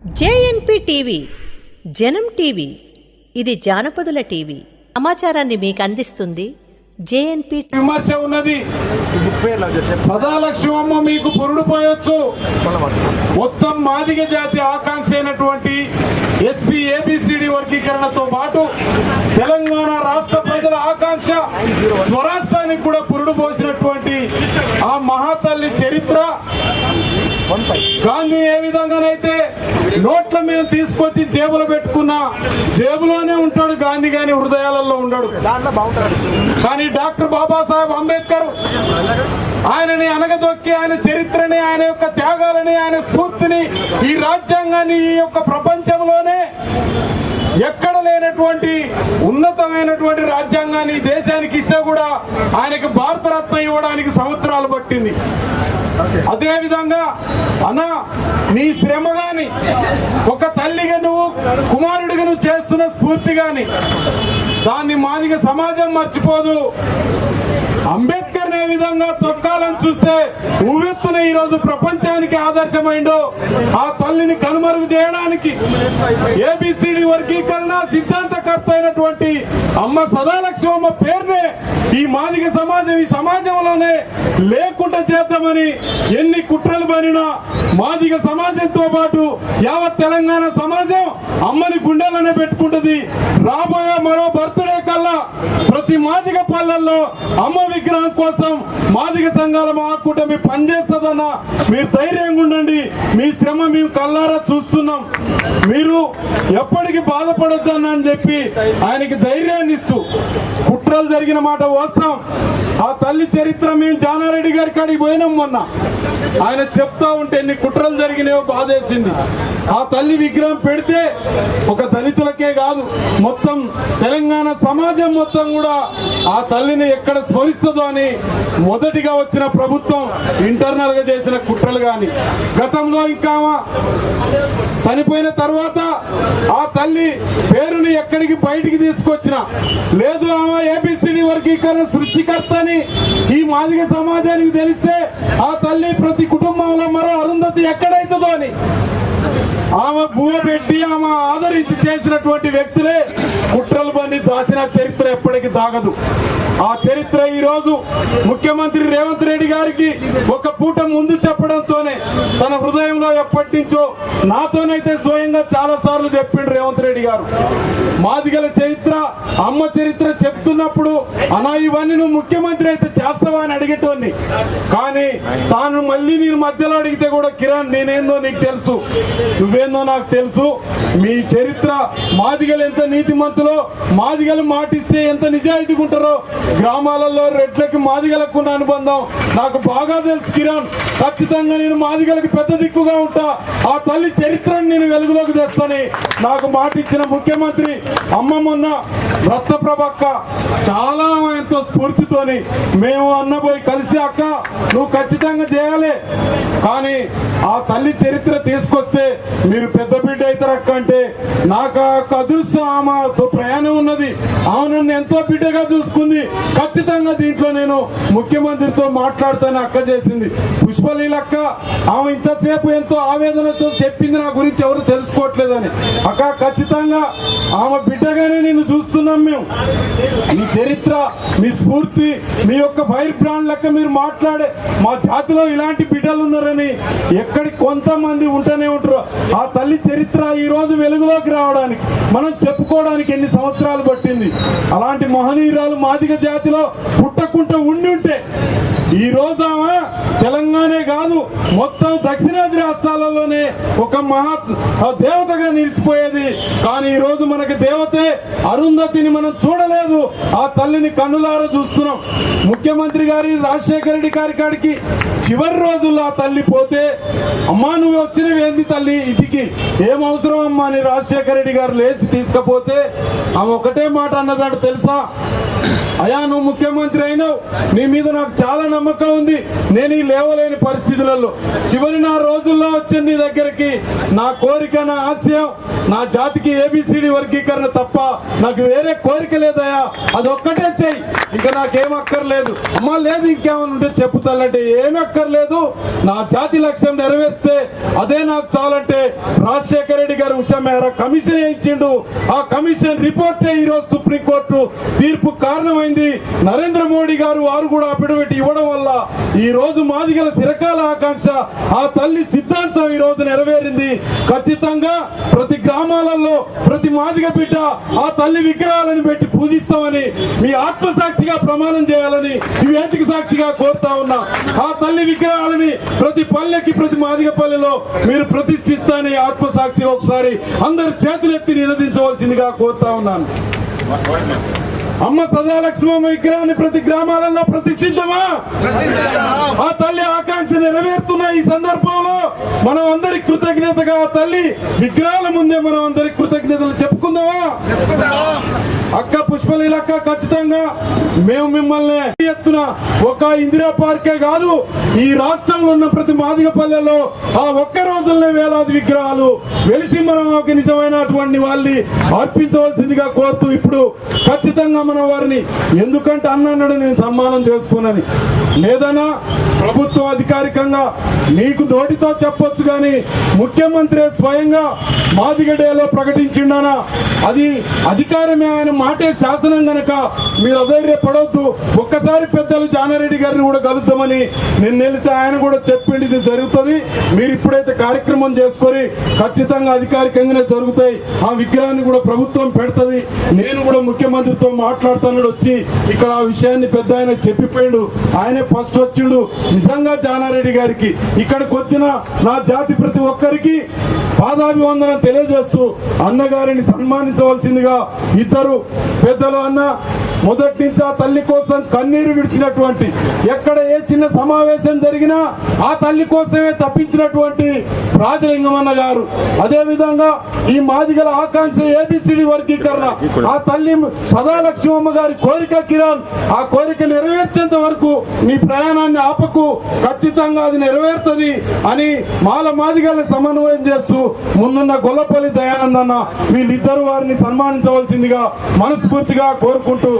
JNP TV జనం TV ఇది జానపదుల TV. సమాచారాన్ని మీకు అందిస్తుంది జేఎన్పి విమర్శ ఉన్నది. సదాలక్ష్మమ్మ మీకు పొరుడు పోయొచ్చు. మొత్తం మాదిగ జాతి ఆకాంక్ష అయినటువంటి ఎస్సీ ఏబిసిడి వర్గీకరణతో పాటు తెలంగాణ రాష్ట్ర ప్రజల ఆకాంక్ష స్వరాష్ట్రానికి కూడా పురుడు పోసినటువంటి ఆ మహాతల్లి చరిత్ర. గాంధీ ఏ విధంగానైతే నోట్ల మీద తీసుకొచ్చి జేబులో పెట్టుకున్నా జేబులోనే ఉంటాడు గాంధీ గాని హృదయాలలో ఉండడు. కానీ డాక్టర్ బాబాసాహెబ్ అంబేద్కర్ ఆయనని అనగదొక్కి ఆయన చరిత్రని ఆయన యొక్క త్యాగాలని ఆయన స్ఫూర్తిని ఈ రాజ్యాంగాన్ని ఈ యొక్క ప్రపంచంలోనే ఎక్కడ లేనటువంటి ఉన్నతమైనటువంటి రాజ్యాంగాన్ని దేశానికి ఇస్తే కూడా ఆయనకి భారతరత్న ఇవ్వడానికి సంవత్సరాలు పట్టింది. అదే విధంగా అన్న నీ శ్రమ గాని ఒక తల్లిగా నువ్వు కుమారుడిగా నువ్వు చేస్తున్న స్ఫూర్తి గాని దాన్ని మాదిగ సమాజం మర్చిపోదు. అంబేద్కర్ ఏ విధంగా తొక్కాలని చూస్తే ఉవ్వెత్తున ఈ రోజు ప్రపంచానికి ఆదర్శమైందో ఆ తల్లిని కనుమరుగు చేయడానికి ఏబిసిడి వర్గీకరణ సిద్ధాంతకర్త అయినటువంటి అమ్మ సదాలక్ష్మమ్మ పేరునే ఈ మాదిగ సమాజం ఈ సమాజంలోనే లేకుండా చేద్దామని ఎన్ని కుట్రలు పనినా మాదిగ సమాజంతో పాటు యావత్ తెలంగాణ సమాజం అమ్మని గుండెలనే పెట్టుకుంటది. రాబోయే మరో బర్త్డే కల్లా ప్రతి మాదిగ పల్లెల్లో అమ్మ విగ్రహం కోసం మాదిగ సంఘాల మహాకూటమి పనిచేస్తుందన్న మీరు ధైర్యంగా ఉండండి. మీ శ్రమ మేము కల్లారా చూస్తున్నాం. మీరు ఎప్పటికీ బాధపడొద్దన్న అని చెప్పి ఆయనకి ధైర్యాన్ని ఇస్తూ కుట్రలు జరిగిన మాట వస్తాం ఆ తల్లి చరిత్ర మేము జానారెడ్డి గారి కాడికి పోయినాం మొన్న. ఆయన చెప్తా ఉంటే ఎన్ని కుట్రలు జరిగినాయో బాధేసింది. ఆ తల్లి విగ్రహం పెడితే ఒక దళితులకే కాదు మొత్తం తెలంగాణ సమాజం మొత్తం కూడా ఆ తల్లిని ఎక్కడ స్మరిస్తుందో అని మొదటిగా వచ్చిన ప్రభుత్వం ఇంటర్నల్గా చేసిన కుట్రలు కానీ గతంలో ఇంకా చనిపోయిన తర్వాత ఆ తల్లి పేరుని ఎక్కడికి బయటికి తీసుకొచ్చిన లేదు ఆమె ఏబిసిడి వర్గీకరణ సృష్టికర్త అని ఈ మాదిగ సమాజానికి తెలిస్తే ఆ తల్లి ప్రతి కుటుంబంలో మరో అరుంధతి ఎక్కడైతుందో అని ఆమె బువ పెట్టి ఆమె ఆదరించి చేసినటువంటి వ్యక్తులే కుట్రలు బండి దాచిన చరిత్ర ఎప్పటికీ దాగదు. ఆ చరిత్ర ఈ రోజు ముఖ్యమంత్రి రేవంత్ రెడ్డి గారికి ఒక పూట ముందు చెప్పడంతోనే తన హృదయంలో ఎప్పటి నుంచో నాతోనైతే స్వయంగా చాలా సార్లు చెప్పిండు రేవంత్ రెడ్డి గారు. మాదిగల చరిత్ర అమ్మ చరిత్ర చెప్తున్నప్పుడు అనా ఇవన్నీ నువ్వు ముఖ్యమంత్రి అయితే చేస్తావా అని అడిగేటోని కానీ తాను మళ్ళీ నేను మధ్యలో అడిగితే కూడా కిరణ్ నేనేందో నీకు తెలుసు. నువ్వేందో నాకు తెలుసు. మీ చరిత్ర మాదిగలు ఎంత నీతిమంతులో మాదిగలు మాటిస్తే ఎంత నిజాయితీగా ఉంటారో గ్రామాలలో రెడ్లకి మాదిగలకు ఉన్న అనుబంధం నాకు బాగా తెలుసు కిరణ్. ఖచ్చితంగా నేను మాదిగలకి పెద్ద దిక్కుగా ఉంటా. ఆ తల్లి చరిత్రను నేను వెలుగులోకి తెస్తానని నాకు మాట ఇచ్చిన ముఖ్యమంత్రి అమ్మ మొన్న రత్నప్రభక్క చాలా ఎంతో స్ఫూర్తితోని మేము అన్నపోయి కలిసి అక్క నువ్వు ఖచ్చితంగా చేయాలి. కానీ ఆ తల్లి చరిత్ర తీసుకొస్తే మీరు పెద్ద బిడ్డ అవుతారు అక్క అంటే నాకు ఆ అదృష్టం ఆమెతో ప్రయాణం ఉన్నది. ఆమె నన్ను ఎంతో బిడ్డగా చూసుకుంది. ఖచ్చితంగా దీంట్లో నేను ముఖ్యమంత్రితో మాట్లాడుతాను అక్క చేసింది. పుష్పలీలక్క ఆమె ఇంతసేపు ఎంతో ఆవేదనతో చెప్పింది నా గురించి ఎవరు తెలుసుకోవట్లేదని. అక్క ఖచ్చితంగా ఆమె బిడ్డగానే నేను చూస్తున్నా. మేము. మీ చరిత్ర మీ స్ఫూర్తి మీ యొక్క ఫైర్ బ్రాండ్ లెక్క మీరు మాట్లాడే మా జాతిలో ఇలాంటి బిడ్డలు ఉన్నారని ఎక్కడి కొంతమంది ఉంటూనే ఉంటారు. ఆ తల్లి చరిత్ర ఈ రోజు వెలుగులోకి రావడానికి మనం చెప్పుకోవడానికి ఎన్ని సంవత్సరాలు పట్టింది. అలాంటి మహనీయురాలు మాదిగ జాతిలో పుట్టకుంట ఉండి ఉంటే ఈ రోజు ఆమె తెలంగాణే కాదు మొత్తం దక్షిణాది రాష్ట్రాలలోనే ఒక మహా దేవతగా నిలిచిపోయేది. కానీ ఈ రోజు మనకి దేవతే తల్లిని మనం చూడలేదు. ఆ తల్లిని కన్నులారా చూస్తున్నాం. ముఖ్యమంత్రి గారి రాజశేఖర రెడ్డి గారి కాడికి చివరి రోజుల్లో ఆ తల్లి పోతే అమ్మా నువ్వు వచ్చినవి ఏంది తల్లి ఇంటికి? ఏం అవసరం అమ్మా? అని రాజశేఖర రెడ్డి గారు లేచి తీసుకపోతే ఆమె ఒకటే మాట అన్నదాడు తెలుసా? అయా నువ్వు ముఖ్యమంత్రి అయినావు. నీ మీద నాకు చాలా నమ్మకం ఉంది. నేను ఈ లేవలేని పరిస్థితులలో. చివరి నా రోజుల్లో వచ్చిన నీ దగ్గరికి. నా కోరిక నా ఆశయం నా జాతికి ఏబిసిడి వర్గీకరణ తప్ప నాకు వేరే కోరిక లేదయా అది ఒక్కటే చెయ్యి. ఇంకా నాకేం అక్కర్లేదు. అమ్మా లేదు ఇంకేమైనా ఉంటే చెప్పుతానంటే ఏమి అక్కర్లేదు. నా జాతి లక్ష్యం నెరవేర్స్తే అదే నాకు చాలంటే రాజశేఖర రెడ్డి గారు ఉషా మేర కమిషన్ ఇచ్చిండు ఆ కమిషన్ రిపోర్టే ఈరోజు సుప్రీంకోర్టు తీర్పు కారణమైంది నరేంద్ర మోడీ గారు వారు కూడా అఫిడవిట్ ఇవ్వడం వల్ల ఈ రోజు మాదిగల చిరకాల ఆకాంక్ష ఆ తల్లి సిద్ధాంతం ఈ రోజు నెరవేరింది. ఖచ్చితంగా ప్రతి గ్రామాలలో ప్రతి మాదిగ బిడ్డ ఆ తల్లి విగ్రహాలను పెట్టి పూజిస్తామని మీ ఆత్మసాక్షిగా ప్రమాణం చేయాలని ఈ వేదిక సాక్షిగా కోరుతా ఉన్నా. ఆ తల్లి విగ్రహాలని ప్రతి పల్లెకి ప్రతి మాదిగ పల్లెలో మీరు ప్రతిష్ఠిస్తానని ఆత్మసాక్షి ఒకసారి అందరు చేతులెత్తి నినదించవలసిందిగా కోరుతా ఉన్నాను. అమ్మ సదాలక్ష్మమ్మ విగ్రహాన్ని ప్రతి గ్రామాలలో ప్రతిష్ఠిద్దామా ఆ తల్లి ఆకాంక్ష నెరవేరుతున్న ఈ సందర్భంలో మనం అందరి కృతజ్ఞతగా ఆ తల్లి విగ్రహాల ముందే మనం అందరి కృతజ్ఞతలు చెప్పుకుందామా? అక్క పుష్పలీలక్క ఖచ్చితంగా మేము మిమ్మల్ని ఎత్తున ఒక ఇందిరా పార్కే కాదు ఈ రాష్ట్రంలో ఉన్న ప్రతి మాదిగ పల్లెలో ఆ ఒక్క రోజుల్లోనే వేలాది విగ్రహాలు వెలిసింహరావుకి ఒక నిజమైనటువంటి వాళ్ళని అర్పించవలసిందిగా కోరుతూ ఇప్పుడు ఖచ్చితంగా మన వారిని ఎందుకంటే అన్నన్నాడు నేను సన్మానం చేసుకోనని లేదన్నా ప్రభుత్వం అధికారికంగా నీకు నోటితో చెప్పొచ్చు కానీ ముఖ్యమంత్రి స్వయంగా మాదిగడేలో ప్రకటించిండనా అది అధికారమే ఆయన మాటే శాసనం గనక మీరు అధైర్యపడవద్దు ఒక్కసారి పెద్దలు జానారెడ్డి గారిని కూడా కలుద్దామని నేను వెళితే ఆయన కూడా చెప్పిండి ఇది జరుగుతుంది. మీరు ఇప్పుడైతే కార్యక్రమం చేసుకొని ఖచ్చితంగా అధికారికంగానే జరుగుతాయి. ఆ విగ్రహాన్ని కూడా ప్రభుత్వం పెడుతుంది. నేను కూడా ముఖ్యమంత్రితో మాట్లాడుతున్నాడు వచ్చి ఇక్కడ ఆ విషయాన్ని పెద్ద ఆయన చెప్పిపోయాడు. ఆయనే ఫస్ట్ వచ్చిండు. నిజంగా జానారెడ్డి గారికి ఇక్కడికి వచ్చిన నా జాతి ప్రతి ఒక్కరికి పాదాభివందనం తెలియజేస్తూ అన్నగారిని సన్మానించవలసిందిగా ఇద్దరు పెద్దలు అన్న మొదటి నుంచి ఆ తల్లి కోసం కన్నీరు విడిచినటువంటి ఎక్కడ ఏ చిన్న సమావేశం జరిగినా ఆ తల్లి కోసమే తప్పించినటువంటి రాజలింగమన్న గారు. అదేవిధంగా ఈ మాదిగల ఆకాంక్ష ఏబిసిడి వర్గీకరణ ఆ తల్లి సదాలక్ష్మమ్మ గారి కోరిక కిరణ్ ఆ కోరిక నెరవేర్చేంత వరకు నీ ప్రయాణాన్ని ఆపకు ఖచ్చితంగా అది నెరవేరుతుంది అని మాల మాదిగల్ని సమన్వయం చేస్తూ ముందున్న గొల్లపల్లి దయానందన్న వీళ్ళిద్దరు వారిని సన్మానించవలసిందిగా మనస్ఫూర్తిగా కోరుకుంటూ